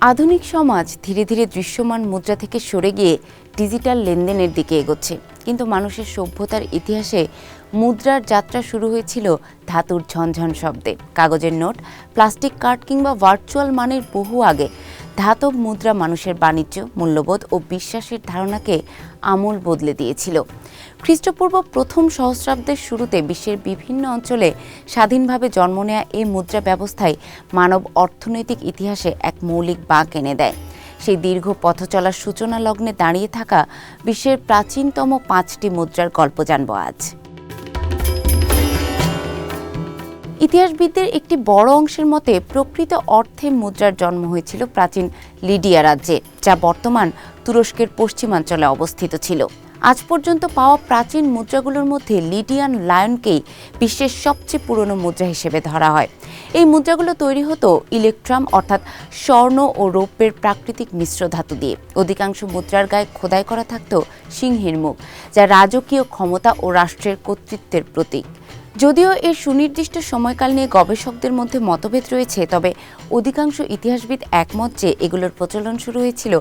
আধুনিক সমাজ ধীরে ধীরে দৃশ্যমান মুদ্রা থেকে সরে গিয়ে ডিজিটাল লেনদেনের দিকে এগোচ্ছে। কিন্তু মানুষের সভ্যতার ইতিহাসে মুদ্রার যাত্রা শুরু হয়েছিল ধাতুর ঝনঝন শব্দে। কাগজের নোট, প্লাস্টিক কার্ড কিংবা ভার্চুয়াল মানের বহু আগে ধাতব মুদ্রা মানুষের বাণিজ্য, মূল্যবোধ ও বিশ্বাসের ধারণাকে আমূল বদলে দিয়েছিল। খ্রিস্টপূর্ব প্রথম সহস্রাব্দের শুরুতে বিশ্বের বিভিন্ন অঞ্চলে স্বাধীনভাবে জন্ম নেয়া এই মুদ্রা ব্যবস্থায় মানব অর্থনৈতিক ইতিহাসে এক মৌলিক বাঁক এনে দেয়। সেই দীর্ঘ পথ চলার সূচনা লগ্নে দাঁড়িয়ে থাকা বিশ্বের প্রাচীনতম পাঁচটি মুদ্রার গল্প জানব আজ। ইতিহাসবিদদের একটি বড় অংশের মতে প্রকৃত অর্থে মুদ্রার জন্ম হয়েছিল প্রাচীন লিডিয়া রাজ্যে, যা বর্তমান তুরস্কের পশ্চিমাঞ্চলে অবস্থিত ছিল। আজ পর্যন্ত পাওয়া প্রাচীন মুদ্রাগুলোর মধ্যে লিডিয়ান লায়নকেই বিশ্বের সবচেয়ে পুরনো মুদ্রা হিসেবে ধরা হয়। এই মুদ্রাগুলো তৈরি হতো ইলেকট্রাম, অর্থাৎ স্বর্ণ ও রৌপ্যের প্রাকৃতিক মিশ্র ধাতু দিয়ে। অধিকাংশ মুদ্রার গায়ে খোদাই করা থাকত সিংহের মুখ, যা রাজকীয় ক্ষমতা ও রাষ্ট্রের কর্তৃত্বের প্রতীক। যদিও এর সুনির্দিষ্ট সময়কাল নিয়ে গবেষকদের মধ্যে মতভেদ রয়েছে, তবে অধিকাংশ ইতিহাসবিদ একমত যে এগুলোর প্রচলন শুরু হয়েছিল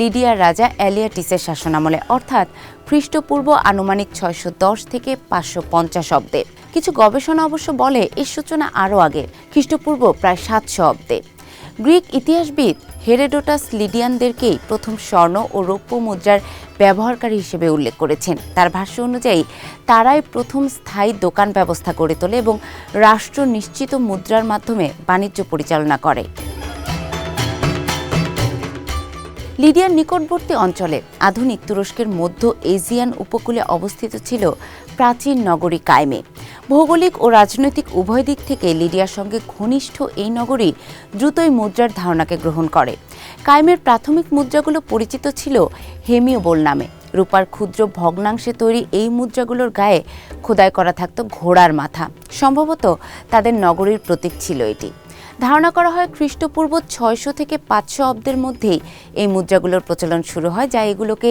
লিডিয়ার রাজা অ্যালিয়াটিসের শাসনামলে, অর্থাৎ খ্রিস্টপূর্ব আনুমানিক ছয়শো দশ থেকে পাঁচশো পঞ্চাশ অব্দে। কিছু গবেষণা অবশ্য বলে, এর সূচনা আরও আগে, খ্রিস্টপূর্ব প্রায় সাতশো অব্দে। গ্রিক ইতিহাসবিদ হেরেডোটাস লিডিয়ানদেরকেই প্রথম স্বর্ণ ও রৌপ্য মুদ্রার ব্যবহারকারী হিসেবে উল্লেখ করেছেন। তার ভাষ্য অনুযায়ী, তারাই প্রথম স্থায়ী দোকান ব্যবস্থা গড়ে তোলে এবং রাষ্ট্র নিশ্চিত মুদ্রার মাধ্যমে বাণিজ্য পরিচালনা করে। লিডিয়ার নিকটবর্তী অঞ্চলে আধুনিক তুরস্কের মধ্য এজিয়ান উপকূলে অবস্থিত ছিল প্রাচীন নগরী কায়মে। ভৌগোলিক ও রাজনৈতিক উভয় দিক থেকে লিডিয়ার সঙ্গে ঘনিষ্ঠ এই নগরী দ্রুতই মুদ্রার ধারণাকে গ্রহণ করে। কায়েমের প্রাথমিক মুদ্রাগুলো পরিচিত ছিল হেমিওবোল নামে। রূপার ক্ষুদ্র ভগ্নাংশে তৈরি এই মুদ্রাগুলোর গায়ে খোদাই করা থাকতো ঘোড়ার মাথা। সম্ভবত তাদের নগরীর প্রতীক ছিল এটি। ধারণা করা হয় খ্রিস্টপূর্ব ছয়শো থেকে পাঁচশো অব্দের মধ্যেই এই মুদ্রাগুলোর প্রচলন শুরু হয়, যা এগুলোকে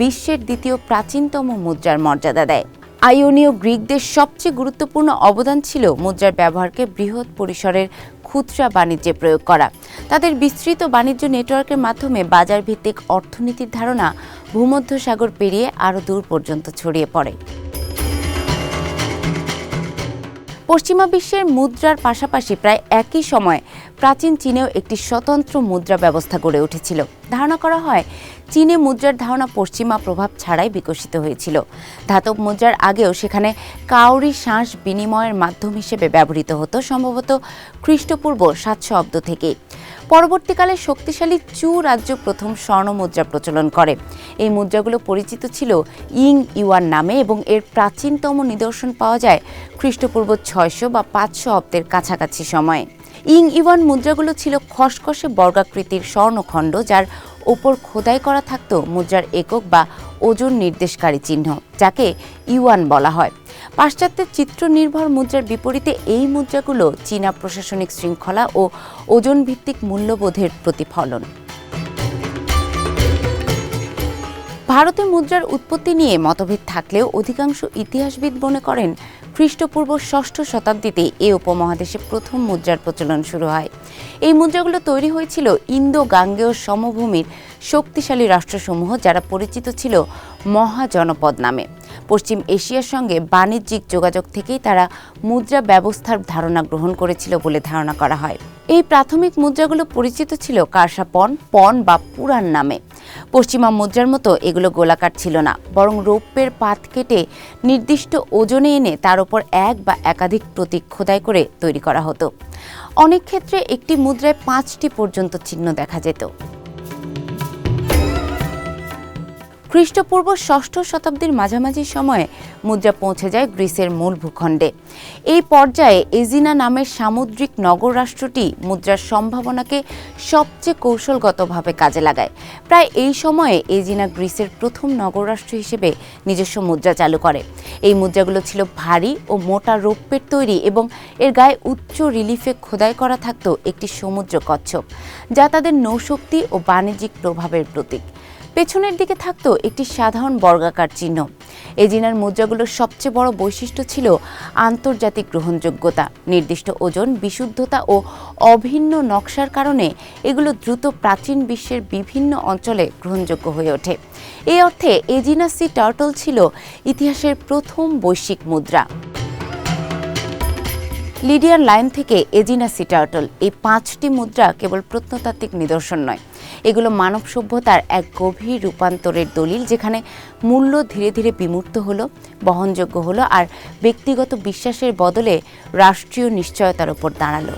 বিশ্বের দ্বিতীয় প্রাচীনতম মুদ্রার মর্যাদা দেয়। আইওনীয় গ্রিকদের সবচেয়ে গুরুত্বপূর্ণ অবদান ছিল মুদ্রার ব্যবহারকে বৃহৎ পরিসরের খুচরা বাণিজ্যে প্রয়োগ করা। তাদের বিস্তৃত বাণিজ্য নেটওয়ার্কের মাধ্যমে বাজার ভিত্তিক অর্থনীতির ধারণা ভূমধ্যসাগর পেরিয়ে আরও দূর পর্যন্ত ছড়িয়ে পড়ে। পশ্চিমা বিশ্বের মুদ্রার পাশাপাশি প্রায় একই সময়ে প্রাচীন চীনেও একটি স্বতন্ত্র মুদ্রা ব্যবস্থা গড়ে উঠেছিল। ধারণা করা হয়, চীনে মুদ্রার ধারণা পশ্চিমা প্রভাব ছাড়াই বিকশিত হয়েছিল। ধাতব মুদ্রার আগেও সেখানে কাউরি শ্বাস বিনিময়ের মাধ্যম হিসেবে ব্যবহৃত হতো, সম্ভবত খ্রিস্টপূর্ব সাতশো অব্দ থেকে পরবর্তীকালে শক্তিশালী চু রাজ্য প্রথম স্বর্ণ মুদ্রা প্রচলন করে। এই মুদ্রাগুলো পরিচিত ছিল ইং ইউয়ান নামে এবং এর প্রাচীনতম নিদর্শন পাওয়া যায় খ্রিস্টপূর্ব ছয়শো বা পাঁচশো অব্দের কাছাকাছি সময়ে। ইং ইউয়ান মুদ্রাগুলো ছিল খসখসে বর্গাকৃতির স্বর্ণখণ্ড যার ওপর খোদাই করা থাকত মুদ্রার একক বা ওজন নির্দেশকারী চিহ্ন, যাকে ইউয়ান বলা হয়। পাশ্চাত্যের চিত্র নির্ভর মুদ্রার বিপরীতে এই মুদ্রাগুলো চীনা প্রশাসনিক শৃঙ্খলা ও ওজন ভিত্তিক মূল্যবোধের প্রতিফলন। ভারতে মুদ্রার উৎপত্তি নিয়ে মতভেদ থাকলেও অধিকাংশ ইতিহাসবিদ মনে করেন খ্রিস্টপূর্ব ষষ্ঠ শতাব্দীতে এ উপমহাদেশে প্রথম মুদ্রার প্রচলন শুরু হয়। এই মুদ্রাগুলো তৈরি হয়েছিল ইন্দো গাঙ্গেয় সমভূমির শক্তিশালী রাষ্ট্রসমূহ যারা পরিচিত ছিল মহাজনপদ নামে। পশ্চিম এশিয়ার সঙ্গে বাণিজ্যিক যোগাযোগ থেকেই তারা মুদ্রা ব্যবস্থার ধারণা গ্রহণ করেছিল বলে ধারণা করা হয়। এই প্রাথমিক মুদ্রাগুলো পরিচিত ছিল কারসাপন, পন বা পুরাণ নামে। পশ্চিমা মুদ্রার মতো এগুলো গোলাকার ছিল না, বরং রৌপ্যের পাত কেটে নির্দিষ্ট ওজনে এনে তার উপর এক বা একাধিক প্রতীক খোদাই করে তৈরি করা হতো। অনেক ক্ষেত্রে একটি মুদ্রায় পাঁচটি পর্যন্ত চিহ্ন দেখা যেত। খ্রিস্টপূর্ব ষষ্ঠ শতাব্দীর মাঝামাঝি সময়ে মুদ্রা পৌঁছে যায় গ্রিসের মূল ভূখণ্ডে। এই পর্যায়ে এজিনা নামের সামুদ্রিক নগর রাষ্ট্রটি মুদ্রার সম্ভাবনাকে সবচেয়ে কৌশলগতভাবে কাজে লাগায়। প্রায় এই সময়ে এজিনা গ্রিসের প্রথম নগররাষ্ট্র হিসেবে নিজস্ব মুদ্রা চালু করে। এই মুদ্রাগুলো ছিল ভারী ও মোটা রৌপ্যের তৈরি এবং এর গায়ে উচ্চ রিলিফে খোদাই করা থাকতো একটি সমুদ্র কচ্ছপ, যা তাদের নৌশক্তি ও বাণিজ্যিক প্রভাবের প্রতীক। পেছনের দিকে থাকতো একটি সাধারণ বর্গাকার চিহ্ন। এজিনার মুদ্রাগুলোর সবচেয়ে বড় বৈশিষ্ট্য ছিল আন্তর্জাতিক গ্রহণযোগ্যতা, নির্দিষ্ট ওজন, বিশুদ্ধতা ও অভিন্ন নকশার কারণে এগুলো দ্রুত প্রাচীন বিশ্বের বিভিন্ন অঞ্চলে গ্রহণযোগ্য হয়ে ওঠে। এই অর্থে এজিনা সি টার্টল ছিল ইতিহাসের প্রথম বৈশ্বিক মুদ্রা। লিডিয়ার লাইন থেকে এজিনা সি টার্টল, এই পাঁচটি মুদ্রা কেবল প্রত্নতাত্ত্বিক নিদর্শন নয়। এগুলো মানব সভ্যতার এক গভীর রূপান্তরের দলিল যেখানে মূল্য ধীরে ধীরে বিমূর্ত হলো, বহনযোগ্য হলো আর ব্যক্তিগত বিশ্বাসের বদলে রাষ্ট্রীয় নিশ্চয়তার উপর দাঁড়াল।